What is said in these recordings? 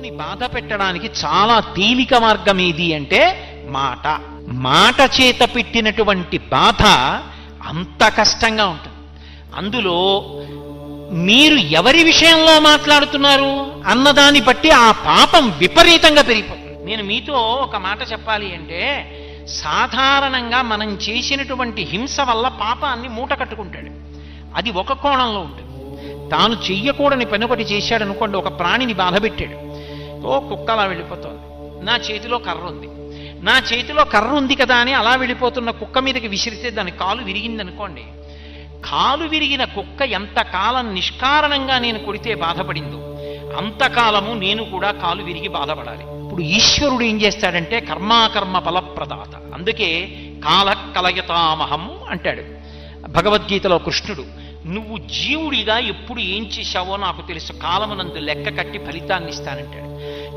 భక్తుని బాధ పెట్టడానికి చాలా తేలిక మార్గం ఏది అంటే మాట. మాట చేత పెట్టినటువంటి బాధ అంత కష్టంగా ఉంటుంది. అందులో మీరు ఎవరి విషయంలో మాట్లాడుతున్నారు అన్నదాన్ని బట్టి ఆ పాపం విపరీతంగా పెరిగిపోతుంది. నేను మీతో ఒక మాట చెప్పాలి అంటే సాధారణంగా మనం చేసినటువంటి హింస వల్ల పాపాన్ని మూట కట్టుకుంటాడు. అది ఒక కోణంలో ఉంటుంది. తాను చెయ్యకూడని పని ఒకటి చేశాడనుకోండి ఒక ప్రాణిని బాధ పెట్టాడు. ఓ కుక్క అలా వెళ్ళిపోతుంది. నా చేతిలో కర్ర ఉంది. నా చేతిలో కర్ర ఉంది కదా అని అలా వెళ్ళిపోతున్న కుక్క మీదకి విసిరితే దాని కాలు విరిగింది అనుకోండి కాలు విరిగిన కుక్క ఎంతకాలం నిష్కారణంగా నేను కొడితే బాధపడిందో అంతకాలము నేను కూడా కాలు విరిగి బాధపడాలి. ఇప్పుడు ఈశ్వరుడు ఏం చేస్తాడంటే కర్మాకర్మ ఫలప్రదాత. అందుకే కాల కలయతామహం అంటాడు. భగవద్గీతలో కృష్ణుడు నువ్వు జీవుడిగా ఎప్పుడు ఏం చేశావో నాకు తెలుసు. కాలమునందు లెక్క కట్టి ఫలితాన్ని ఇస్తానంటాడు.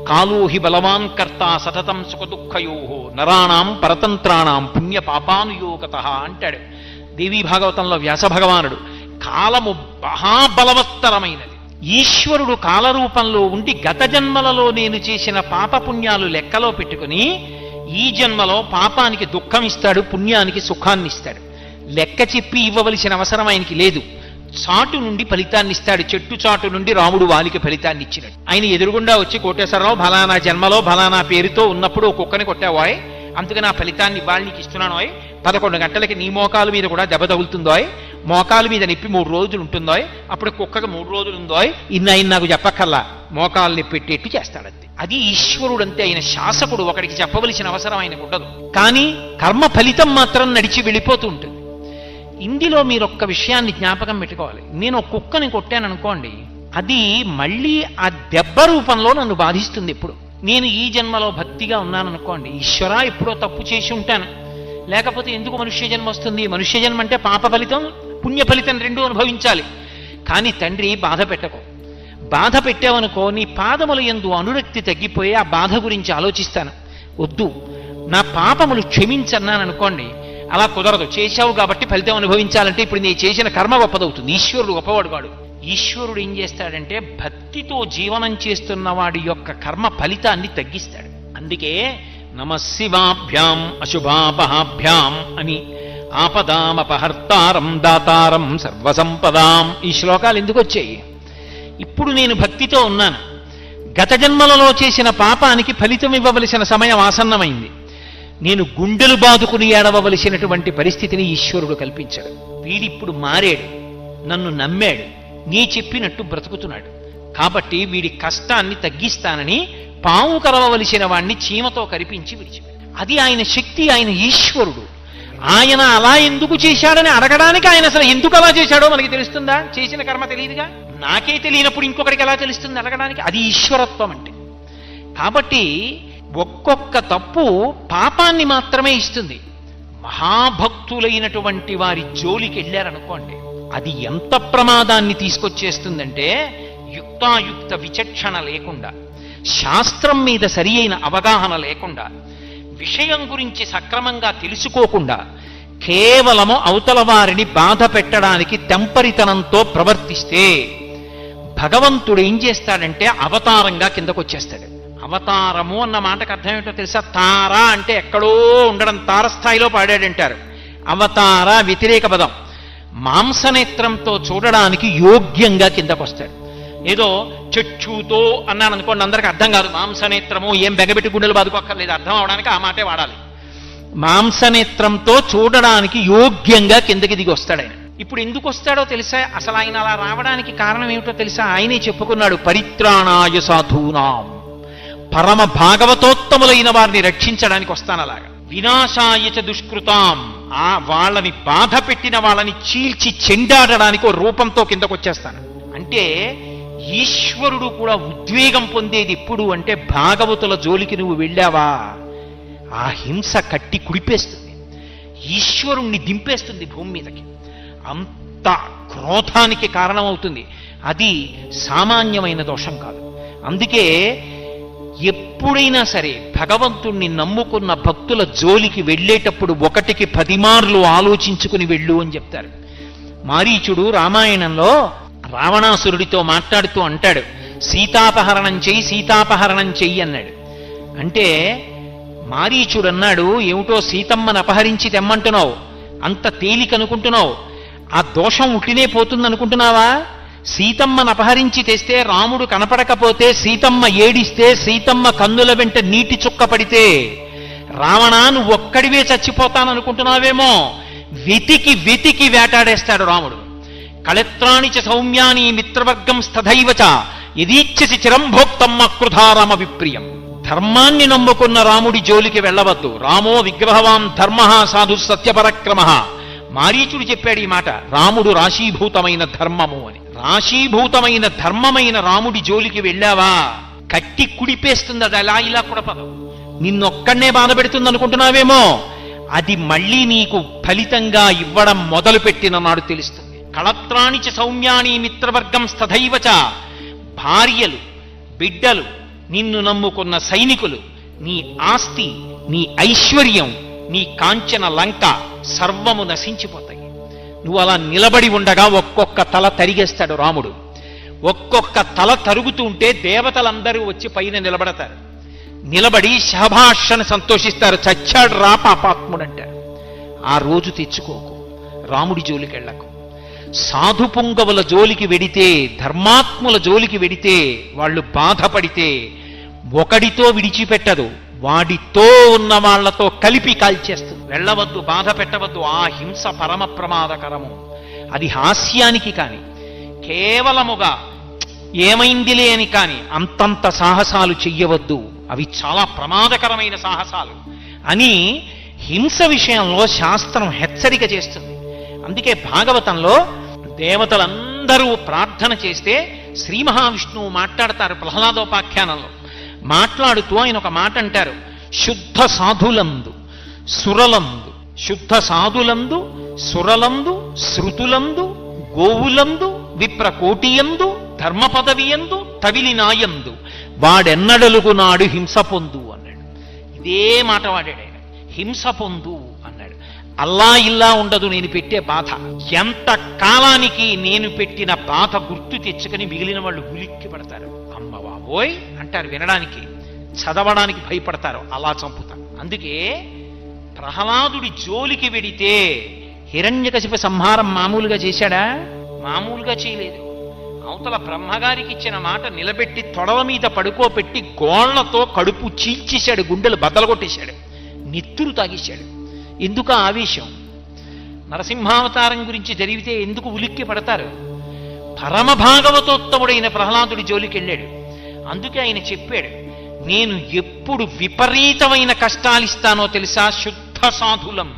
కాలో హి బలవాన్ కర్త సతతం సుఖదుఃఖయో నరాణాం పరతంత్రాణం పుణ్య పాపానుయోగత అంటాడు. దేవీ భాగవతంలో వ్యాస భగవానుడు కాలము మహాబలవత్తరమైనది. ఈశ్వరుడు కాలరూపంలో ఉండి గత జన్మలలో నేను చేసిన పాపపుణ్యాలు లెక్కలో పెట్టుకుని ఈ జన్మలో పాపానికి దుఃఖం ఇస్తాడు పుణ్యానికి సుఖాన్ని ఇస్తాడు లెక్క చెప్పి ఇవ్వవలసిన అవసరం ఆయనకి లేదు. చాటు నుండి ఫలితాన్ని ఇస్తాడు చెట్టు చాటు నుండి రాముడు వాలికి ఫలితాన్ని ఇచ్చినాడు ఆయన ఎదురుగుండా వచ్చి కోటేశ్వరరావు ఫలానా జన్మలో ఫలానా పేరుతో ఉన్నప్పుడు ఓ కుక్కని కొట్టావాయ్. అందుకని ఆ ఫలితాన్ని ఇవాళ నీకు ఇస్తున్నాను పదకొండు గంటలకి నీ మోకాలు మీద కూడా దెబ్బ తగులుతుందోయ్ మోకాలు మీద నొప్పి మూడు రోజులు ఉంటుందోయ్ అప్పుడు కుక్కకి మూడు రోజులు ఉందోయ్ ఇన్ని ఆయన నాకు చెప్పక్కల్లా మోకాలు నొప్పెట్టేట్టు చేస్తాడంతే అది ఈశ్వరుడు అంతే ఆయన శాసకుడు ఒకడికి చెప్పవలసిన అవసరం ఆయనకు ఉండదు. కానీ కర్మ ఫలితం మాత్రం నడిచి వెళ్ళిపోతూ ఉంటుంది. ఇందులో మీరు ఒక్క విషయాన్ని జ్ఞాపకం పెట్టుకోవాలి. నేను ఒక కుక్కని కొట్టాను అనుకోండి అది మళ్ళీ ఆ దెబ్బ రూపంలో నన్ను బాధిస్తుంది ఇప్పుడు నేను ఈ జన్మలో భక్తిగా ఉన్నాను అనుకోండి ఈశ్వరా ఎప్పుడో తప్పు చేసి ఉంటాను. లేకపోతే ఎందుకు మనుష్య జన్మ వస్తుంది? మనుష్య జన్మ అంటే పాప ఫలితం పుణ్య ఫలితం రెండు అనుభవించాలి. కానీ తండ్రి బాధ పెట్టకు. బాధ పెట్టావనుకో నీ పాదముల ఎందు అనురక్తి తగ్గిపోయి ఆ బాధ గురించి ఆలోచిస్తాను. వద్దు. నా పాపములు క్షమించన్నాను అనుకోండి అలా కుదరదు. చేశావు కాబట్టి ఫలితం అనుభవించాలంటే ఇప్పుడు నీ చేసిన కర్మ గొప్పదవుతుంది. ఈశ్వరుడు గొప్పవాడు కాడు. ఈశ్వరుడు ఏం చేస్తాడంటే భక్తితో జీవనం చేస్తున్న వాడి యొక్క కర్మ ఫలితాన్ని తగ్గిస్తాడు. అందుకే నమశివాభ్యాం అశుభాపహాభ్యాం అని ఆపదామపహర్తారం దాతారం సర్వసంపదాం ఈ శ్లోకాలు ఎందుకు వచ్చాయి? ఇప్పుడు నేను భక్తితో ఉన్నాను. గత జన్మలలో చేసిన పాపానికి ఫలితం ఇవ్వవలసిన సమయం ఆసన్నమైంది. నేను గుండెలు బాదుకుని ఏడవవలసినటువంటి పరిస్థితిని ఈశ్వరుడు కల్పించాడు. వీడిప్పుడు మారాడు నన్ను నమ్మాడు నీ చెప్పినట్టు బ్రతుకుతున్నాడు. కాబట్టి వీడి కష్టాన్ని తగ్గిస్తానని పాము కరవవలసిన వాణ్ణి చీమతో కరిపించి విడిచిపెట్టాడు. అది ఆయన శక్తి ఆయన ఈశ్వరుడు. ఆయన అలా ఎందుకు చేశాడని అడగడానికి ఆయన అసలు ఎందుకు అలా చేశాడో మనకి తెలుస్తుందా? చేసిన కర్మ తెలియదుగా? నాకే తెలియనప్పుడు ఇంకొకరికి ఎలా తెలుస్తుంది అడగడానికి? అది ఈశ్వరత్వం అంటే. కాబట్టి ఒక్కొక్క తప్పు పాపాన్ని మాత్రమే ఇస్తుంది. మహాభక్తులైనటువంటి వారి జోలికి వెళ్ళారనుకోండి అది ఎంత ప్రమాదాన్ని తీసుకొచ్చేస్తుందంటే యుక్తాయుక్త విచక్షణ లేకుండా శాస్త్రం మీద సరి అయిన అవగాహన లేకుండా విషయం గురించి సక్రమంగా తెలుసుకోకుండా కేవలము అవతల వారిని బాధ పెట్టడానికి తెంపరితనంతో ప్రవర్తిస్తే భగవంతుడు ఏం చేస్తాడంటే అవతారంగా కిందకొచ్చేస్తాడు. అవతారము అన్న మాటకు అర్థం ఏంటో తెలుసా? తార అంటే ఎక్కడో ఉండడం తారస్థాయిలో పాడాడంటారు అవతార వ్యతిరేక పదం. మాంసనేత్రంతో చూడడానికి యోగ్యంగా కిందకొస్తాడు ఏదో చెచ్చుతో అన్నాను అనుకోండి అందరికి అర్థం కాదు. మాంసనేత్రము ఏం బెగబెట్టి గుండెలు బాదుకోక్కర్లేదు. అర్థం అవడానికి ఆ మాటే వాడాలి. మాంసనేత్రంతో చూడడానికి యోగ్యంగా కిందకి దిగి వస్తాడు ఆయన. ఇప్పుడు ఎందుకు వస్తాడో తెలుసా? అసలు ఆయన అలా రావడానికి కారణం ఏమిటో తెలుసా? ఆయనే చెప్పుకున్నాడు పరిత్రాణాయ సాధూనాం. పరమ భాగవతోత్తములైన వారిని రక్షించడానికి వస్తాను అలాగా. వినాశాయచ దుష్కృతాం. ఆ వాళ్ళని బాధ పెట్టిన వాళ్ళని చీల్చి చెండాడడానికి రూపంతో కిందకు వచ్చేస్తాను అంటే ఈశ్వరుడు కూడా ఉద్వేగం పొందేది ఎప్పుడు అంటే భాగవతుల జోలికి నువ్వు వెళ్ళావా? ఆ హింస కట్టి కుడిపేస్తుంది. ఈశ్వరుణ్ణి దింపేస్తుంది భూమి మీదకి. అంత క్రోధానికి కారణమవుతుంది. అది సామాన్యమైన దోషం కాదు. అందుకే ఎప్పుడైనా సరే భగవంతుణ్ణి నమ్ముకున్న భక్తుల జోలికి వెళ్ళేటప్పుడు ఒకటికి పది మార్లు ఆలోచించుకుని వెళ్ళు అని చెప్తారు. మారీచుడు రామాయణంలో రావణాసురుడితో మాట్లాడుతూ అంటాడు సీతాపహరణం చెయ్యి సీతాపహరణం చెయ్యి అన్నాడు. అంటే మారీచుడు అన్నాడు ఏమిటో సీతమ్మను అపహరించి తెమ్మంటున్నావు అంత తేలిక అనుకుంటున్నావు ఆ దోషం ఉట్టినే పోతుంది అనుకుంటున్నావా సీతమ్మను అపహరించి తెస్తే రాముడు కనపడకపోతే సీతమ్మ ఏడిస్తే సీతమ్మ కన్నుల వెంట నీటి చుక్క పడితే రావణ నువ్వు ఒక్కడివే చచ్చిపోతాననుకుంటున్నావేమో? వెతికి వెతికి వేటాడేస్తాడు రాముడు. కళత్రాణి చ సౌమ్యాని మిత్రవర్గం స్థధైవచ యదీచ్ఛసి చిరంభోక్తమ్మ కృధారామ విప్రియం. ధర్మాన్ని నమ్ముకున్న రాముడి జోలికి వెళ్ళవద్దు. రామో విగ్రహవాన్ ధర్మ సాధు సత్యపరక్రమ. మారీచుడు చెప్పాడు ఈ మాట రాముడు రాశీభూతమైన ధర్మము అని. రాశీభూతమైన ధర్మమైన రాముడి జోలికి వెళ్ళావా? కట్టి కుడిపేస్తుంది అది అలా ఇలా కుడపదు నిన్నొక్కడనే బాధ పెడుతుంది అనుకుంటున్నావేమో? అది మళ్ళీ నీకు ఫలితంగా ఇవ్వడం మొదలుపెట్టిన నాడు తెలుస్తుంది. కళత్రాణి చ సౌమ్యాని మిత్రవర్గం స్థైవ భార్యలు బిడ్డలు నిన్ను నమ్ముకున్న సైనికులు నీ ఆస్తి నీ ఐశ్వర్యం నీ కాంచన లంక సర్వము నశించిపోతాయి. నువ్వు అలా నిలబడి ఉండగా ఒక్కొక్క తల తరిగేస్తాడు రాముడు. ఒక్కొక్క తల తరుగుతూ ఉంటే దేవతలందరూ వచ్చి పైన నిలబడతారు. నిలబడి శభాషను సంతోషిస్తారు. చచ్చాడు రా పాపాత్ముడంటారు ఆ రోజు తెచ్చుకోకు. రాముడి జోలికి వెళ్ళకు సాధు పుంగవుల జోలికి వెడితే ధర్మాత్ముల జోలికి వెడితే వాళ్ళు బాధపడితే ఒకడితో విడిచిపెట్టదు. వాడితో ఉన్న వాళ్ళతో కలిపి కాల్చేస్తుంది. వెళ్ళవద్దు బాధ పెట్టవద్దు. ఆ హింస పరమ ప్రమాదకరము. అది హాస్యానికి కాని కేవలముగా ఏమైందిలే అని కాని అంతంత సాహసాలు చెయ్యవద్దు. అవి చాలా ప్రమాదకరమైన సాహసాలు. అని హింస విషయంలో శాస్త్రం హెచ్చరిక చేస్తుంది. అందుకే భాగవతంలో దేవతలందరూ ప్రార్థన చేస్తే శ్రీ మహావిష్ణువు మాట్లాడతారు ప్రహ్లాదోపాఖ్యానంలో. మాట్లాడుతూ ఆయన ఒక మాట అంటారు. శుద్ధ సాధులందు సురలందు శుద్ధ సాధులందు సురలందు శృతులందు గోవులందు విప్రకోటియందు ధర్మ పదవియందు తవిలినాయందు వాడెన్నడలుగు నాడు హింస పొందు అన్నాడు. ఇదే మాట వాడాడు ఆయన. హింస పొందు అన్నాడు. అల్లా ఇల్లా ఉండదు నేను పెట్టే బాధ. ఎంత కాలానికి నేను పెట్టిన బాధ గుర్తు తెచ్చుకొని మిగిలిన వాళ్ళు ఉలిక్కి పడతారు. అమ్మ బాబోయ్! వింటారు వినడానికి చదవడానికి భయపడతారు అలా చంపుతారు. అందుకే ప్రహ్లాదుడి జోలికి వెడితే హిరణ్యకశిప సంహారం మామూలుగా చేశాడా? మామూలుగా చేయలేదు. అవతల బ్రహ్మగారికి ఇచ్చిన మాట నిలబెట్టి తొడల మీద పడుకోబెట్టి గోళ్ళతో కడుపు చీల్చేశాడు గుండెలు బద్దలగొట్టేశాడు కొట్టేశాడు తాగేశాడు. ఎందుకు ఆవేశం? నరసింహావతారం గురించి జరిగితే ఎందుకు ఉలిక్కి పడతారు పరమ భాగవతోత్తముడైన ప్రహ్లాదుడి జోలికి వెళ్ళాడు అందుకే ఆయన చెప్పాడు నేను ఎప్పుడు విపరీతమైన కష్టాలు ఇస్తానో తెలుసా? శుద్ధ సాధులం.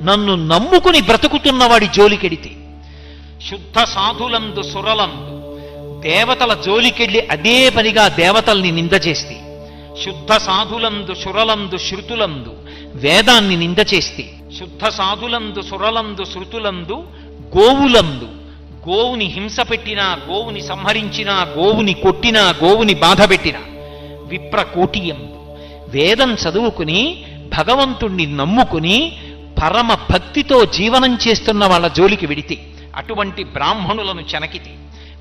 నన్ను నమ్ముకుని బ్రతుకుతున్న వాడి జోలికెడితే. శుద్ధ సాధులందు సురలందు దేవతల జోలికెళ్ళి అదే పనిగా దేవతల్ని నింద చేస్తే. శుద్ధ సాధులందు సురలందు శృతులందు వేదాన్ని నింద చేస్తే. శుద్ధ సాధులందు సురలందు శృతులందు గోవులందు గోవుని హింస పెట్టినా గోవుని సంహరించినా గోవుని కొట్టినా గోవుని బాధ పెట్టినా విప్రకోటియం. వేదం చదువుకుని భగవంతుణ్ణి నమ్ముకుని పరమ భక్తితో జీవనం చేస్తున్న వాళ్ళ జోలికి విడితే అటువంటి బ్రాహ్మణులను చెనకితే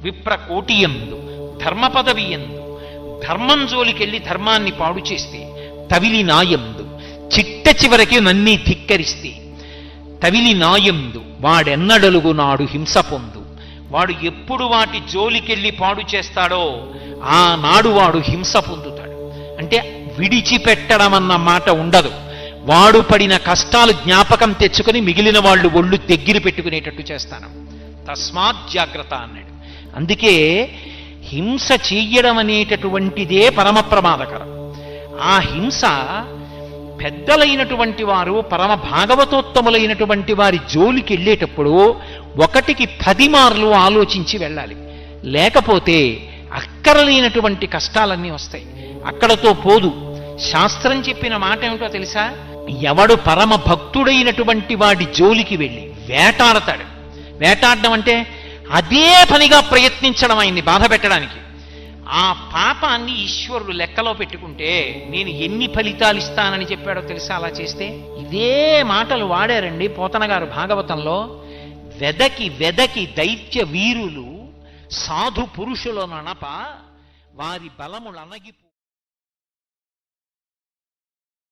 విప్రకోటియందు ధర్మ పదవి ఎందు. ధర్మం జోలికెళ్ళి ధర్మాన్ని పాడు చేస్తే తవిలి నాయందు చిట్ట చివరికి నన్ని ధిక్కరిస్తే తవిలి నాయందు వాడెన్నడలుగు నాడు హింస పొందు. వాడు ఎప్పుడు వాటి జోలికెళ్ళి పాడు చేస్తాడో ఆనాడు వాడు హింస పొందుతాడు. అంటే విడిచిపెట్టడం అన్న మాట ఉండదు. వాడు పడిన కష్టాలు జ్ఞాపకం తెచ్చుకొని మిగిలిన వాళ్ళు ఒళ్ళు దగ్గర పెట్టుకునేటట్టు చేస్తాను. తస్మాత్ జాగ్రత్త అన్నాడు. అందుకే హింస చెయ్యడం అనేటటువంటిదే పరమ ప్రమాదకరం. ఆ హింస పెద్దలైనటువంటి వారు పరమ భాగవతోత్తములైనటువంటి వారి జోలికి వెళ్ళేటప్పుడు ఒకటికి పది మార్లు ఆలోచించి వెళ్ళాలి. లేకపోతే అక్కరలేనటువంటి కష్టాలన్నీ వస్తాయి. అక్కడతో పోదు. శాస్త్రం చెప్పిన మాట ఏమిటో తెలుసా? ఎవడు పరమ భక్తుడైనటువంటి వాడి జోలికి వెళ్ళి వేటాడతాడు. వేటాడడం అంటే అదే పనిగా ప్రయత్నించడం అయింది బాధ పెట్టడానికి. ఆ పాపాన్ని ఈశ్వరుడు లెక్కలో పెట్టుకుంటే నేను ఎన్ని ఫలితాలు ఇస్తానని చెప్పాడో తెలుసా అలా చేస్తే? ఇదే మాటలు వాడారండి పోతన గారు భాగవతంలో. వెదకి వెదకి దైత్య వీరులు సాధు పురుషుల ననప వారి బలములనగి